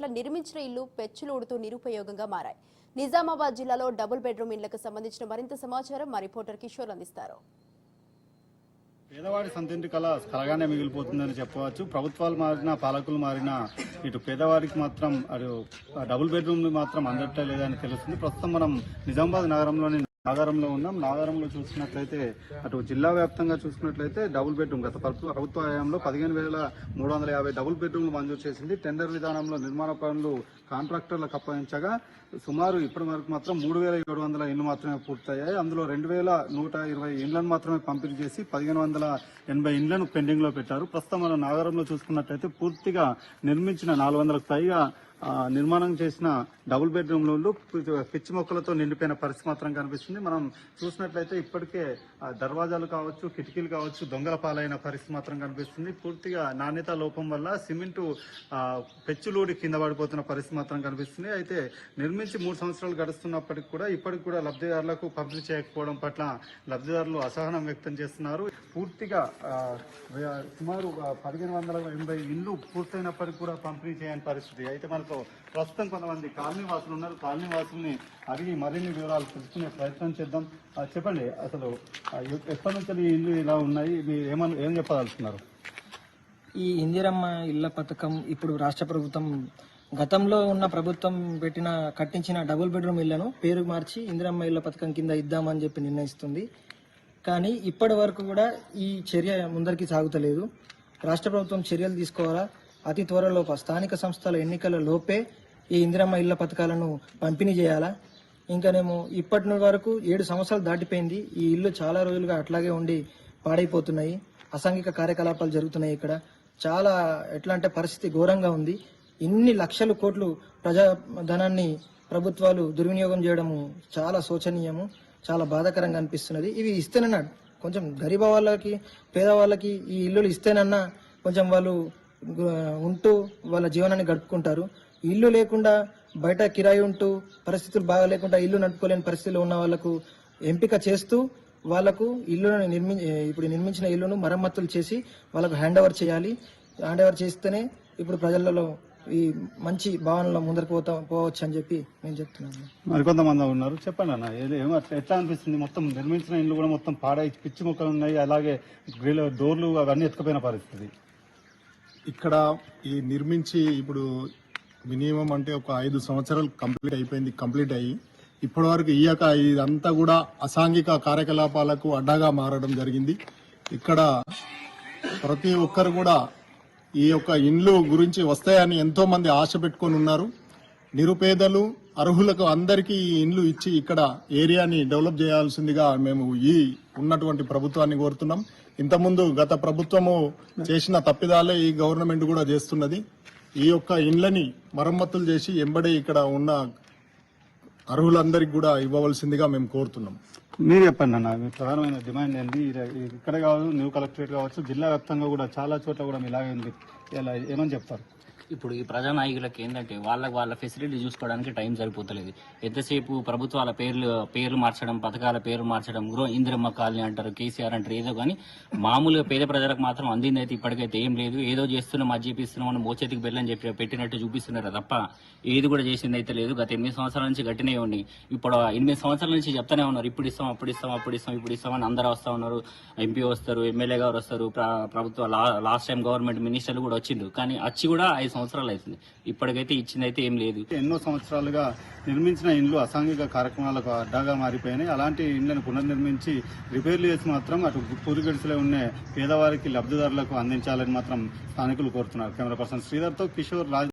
చోట్ల నిర్మించిన ఇల్లు పెచ్చులుడుతూ నిరుపయోగంగా మారాయి. నిజామాబాద్ జిల్లాలో డబుల్ బెడ్రూమ్ ఇళ్ళకు సంబంధించిన మరింత సమాచారం మా రిపోర్టర్ కిషోర్ అందిస్తారు. పేదవాడి సంతింటి కళ కలగానే మిగిలిపోతుందని చెప్పవచ్చు. ప్రభుత్వాలు మారినా పాలకులు మారినా ఇటు పేదవాడికి మాత్రం అటు డబుల్ బెడ్రూమ్లు మాత్రం అందట్లే లేదని తెలుస్తుంది. ప్రస్తుతం మనం నిజామాబాద్ నగరంలోని నాగారంలో ఉన్నాం. నాగారంలో చూసుకున్నట్లయితే అటు జిల్లా వ్యాప్తంగా చూసుకున్నట్లయితే డబుల్ బెడ్రూమ్ గత ప్రభుత్వ హయాంలో పదిహేను వేల మూడు వందల యాభై డబుల్ బెడ్రూమ్లు మంజూరు చేసింది. టెండర్ విధానంలో నిర్మాణ పనులు కాంట్రాక్టర్లకు అప్పగించగా సుమారు ఇప్పటి వరకు మాత్రం మూడు వేల ఏడు వందల ఇళ్ళు మాత్రమే పూర్తయ్యాయి. అందులో రెండు వేల నూట ఇరవై ఇండ్లను మాత్రమే పంపిణీ చేసి పదిహేను వందల ఎనభై ఇండ్లను పెండింగ్లో పెట్టారు. ప్రస్తుతం మనం నాగారంలో చూసుకున్నట్లయితే పూర్తిగా నిర్మించిన నాలుగు వందలకు పైగా నిర్మాణం చేసిన డబుల్ బెడ్రూమ్లు పిచ్చి మొక్కలతో నిండిపోయిన పరిస్థితి మాత్రం కనిపిస్తుంది. మనం చూసినట్లయితే ఇప్పటికే దర్వాజాలు కావచ్చు కిటికీలు కావచ్చు దొంగల పాలైన పరిస్థితి మాత్రం కనిపిస్తుంది. పూర్తిగా నాణ్యత లోపం వల్ల సిమెంటు పెచ్చులూడి కింద పడిపోతున్న పరిస్థితి మాత్రం కనిపిస్తుంది. అయితే నిర్మించి మూడు సంవత్సరాలు గడుస్తున్నప్పటికి కూడా ఇప్పటికి కూడా లబ్ధిదారులకు పంపిణీ చేయకపోవడం పట్ల లబ్ధిదారులు అసహనం వ్యక్తం చేస్తున్నారు. పూర్తిగా సుమారు పదిహేను వందల ఎనభై ఇల్లు పూర్తయినప్పటికీ కూడా పంపిణీ చేయని పరిస్థితి. అయితే మనకు ప్రస్తుతం కొంతమంది కాలనీ వాసులు ఉన్నారు. కాలనీ వాసుల్ని అడిగి మరిన్ని వివరాలు తెలుసుకునే ప్రయత్నం చేద్దాం. చెప్పండి అసలు ఎప్పటి నుంచి ఈ ఇల్లు ఇలా ఉన్నాయి? మీరు ఏమని ఏం చెప్పదలుచుకున్నారు? ఈ ఇందిరమ్మ ఇళ్ళ పథకం ఇప్పుడు రాష్ట్ర ప్రభుత్వం గతంలో ఉన్న ప్రభుత్వం పెట్టిన కట్టించిన డబుల్ బెడ్రూమ్ ఇళ్ళను పేరు మార్చి ఇందిరమ్మ ఇళ్ళ పథకం కింద ఇద్దామని చెప్పి నిర్ణయిస్తుంది. కానీ ఇప్పటి వరకు కూడా ఈ చర్య ముందరికి సాగుతలేదు. రాష్ట్ర ప్రభుత్వం చర్యలు తీసుకోవాలా? అతి త్వరలో స్థానిక సంస్థల ఎన్నికల లోపే ఈ ఇందిరమ్మ ఇళ్ళ పథకాలను పంపిణీ చేయాలా? ఇంకానేమో ఇప్పటి వరకు ఏడు సంవత్సరాలు దాటిపోయింది. ఈ ఇల్లు చాలా రోజులుగా అట్లాగే ఉండి పాడైపోతున్నాయి. అసాంఘిక కార్యకలాపాలు జరుగుతున్నాయి ఇక్కడ. చాలా ఎట్లా అంటే పరిస్థితి ఘోరంగా ఉంది. ఇన్ని లక్షల కోట్లు ప్రజా ధనాన్ని ప్రభుత్వాలు దుర్వినియోగం చేయడము చాలా శోచనీయము చాలా బాధాకరంగా అనిపిస్తున్నది. ఇవి ఇస్తేనన్నా కొంచెం గరీబ వాళ్ళకి పేదవాళ్ళకి ఈ ఇల్లులు ఇస్తేనన్నా కొంచెం వాళ్ళు ఉంటూ వాళ్ళ జీవనాన్ని గడుపుకుంటారు. ఇల్లు లేకుండా బయట కిరాయి ఉంటూ పరిస్థితులు బాగా లేకుండా ఇల్లు నడుపుకోలేని పరిస్థితిలో ఉన్న వాళ్ళకు ఎంపిక చేస్తూ వాళ్ళకు ఇల్లును నిర్మి ఇప్పుడు నిర్మించిన ఇల్లును మరమ్మతులు చేసి వాళ్ళకు హ్యాండ్ ఓవర్ చేయాలి. హ్యాండ్ ఓవర్ చేస్తేనే ఇప్పుడు ప్రజలలో ఈ మంచి భావనలో ముందరకు పోతా పోవచ్చు అని చెప్పి నేను చెప్తున్నాను. మరికొంతమంది ఉన్నారు. చెప్పండి అన్న ఏమో అట్లా ఎట్లా అనిపిస్తుంది? మొత్తం నిర్మించిన ఇల్లు కూడా మొత్తం పాడై పిచ్చి మొక్కలు ఉన్నాయి అలాగే డోర్లు అవన్నీ ఎత్తుకుపోయిన పరిస్థితి. ఇక్కడ ఈ నిర్మించి ఇప్పుడు మినిమం అంటే ఒక ఐదు సంవత్సరాలు కంప్లీట్ అయిపోయింది కంప్లీట్ అయ్యి. ఇప్పటి వరకు ఇయ్యక ఇదంతా కూడా అసాంఘిక కార్యకలాపాలకు అడ్డాగా మారడం జరిగింది. ఇక్కడ ప్రతి ఒక్కరు కూడా ఈ యొక్క ఇండ్లు గురించి వస్తాయని ఎంతో మంది ఆశ పెట్టుకొని ఉన్నారు. నిరుపేదలు అర్హులకు అందరికీ ఈ ఇండ్లు ఇచ్చి ఇక్కడ ఏరియాని డెవలప్ చేయాల్సిందిగా మేము ఈ ఉన్నటువంటి ప్రభుత్వాన్ని కోరుతున్నాం. ఇంతకుముందు గత ప్రభుత్వము చేసిన తప్పిదాలే ఈ గవర్నమెంట్ కూడా చేస్తున్నది. ఈ యొక్క ఇండ్లని మరమ్మతులు చేసి ఎంబడే ఇక్కడ ఉన్న అర్హులందరికీ కూడా ఇవ్వవలసిందిగా మేము కోరుతున్నాం. మీరు చెప్పండి అన్న మీ ప్రధానమైన డిమాండ్ ఏంటి ఇక్కడ కావచ్చు న్యూ కలెక్టరేట్ కావచ్చు జిల్లా వ్యాప్తంగా కూడా చాలా చోట్ల కూడా ఇలాగే ఉంది. ఇలా ఏమని చెప్తారు? ఇప్పుడు ఈ ప్రజానాయకులకు ఏంటంటే వాళ్ళకి వాళ్ళ ఫెసిలిటీ చూసుకోవడానికి టైం సరిపోతలేదు. ఎంతసేపు ప్రభుత్వాల పేర్లు పేర్లు మార్చడం పథకాల పేర్లు మార్చడం గృహ ఇందిరమ్మ కాలనీ అంటారు కేసీఆర్ అంటారు ఏదో కానీ మామూలుగా పేద ప్రజలకు మాత్రం అందింది అయితే ఇప్పటికైతే ఏం లేదు. ఏదో చేస్తున్నాం అది చేపిస్తున్నాం అని మోచేతికి బెల్లని చెప్పి పెట్టినట్టు చూపిస్తున్నారు తప్ప ఏది కూడా చేసింది అయితే లేదు. గత ఎనిమిది సంవత్సరాల నుంచి గట్టినే ఉండి ఇప్పుడు ఎనిమిది సంవత్సరాల నుంచి చెప్తానే ఉన్నారు. ఇప్పుడు ఇస్తాం అప్పుడు ఇస్తాం అప్పుడు ఇస్తాం ఇప్పుడు ఇస్తాం అని అందరూ వస్తా ఉన్నారు. ఎంపీ వస్తారు ఎమ్మెల్యే గారు వస్తారు ప్రభుత్వ లాస్ట్ టైం గవర్నమెంట్ మినిస్టర్లు కూడా వచ్చిండ్రు. కానీ వచ్చి కూడా ఐదు సంవత్సరాలు అవుతుంది. ఇప్పటికైతే ఇచ్చిందైతే ఏం లేదు. ఎన్నో సంవత్సరాలుగా నిర్మించిన ఇండ్లు అసాంఘిక కార్యక్రమాలకు అడ్డాగా మారిపోయినాయి. అలాంటి ఇండ్లను పునర్నిర్మించి రిపేర్లు చేసి మాత్రం అటు పూరిగడిసలో ఉన్న పేదవారికి లబ్ధిదారులకు అందించాలని మాత్రం స్థానికులు కోరుతున్నారు. కెమెరా పర్సన్ శ్రీధర్తో కిషోర్ రాజ్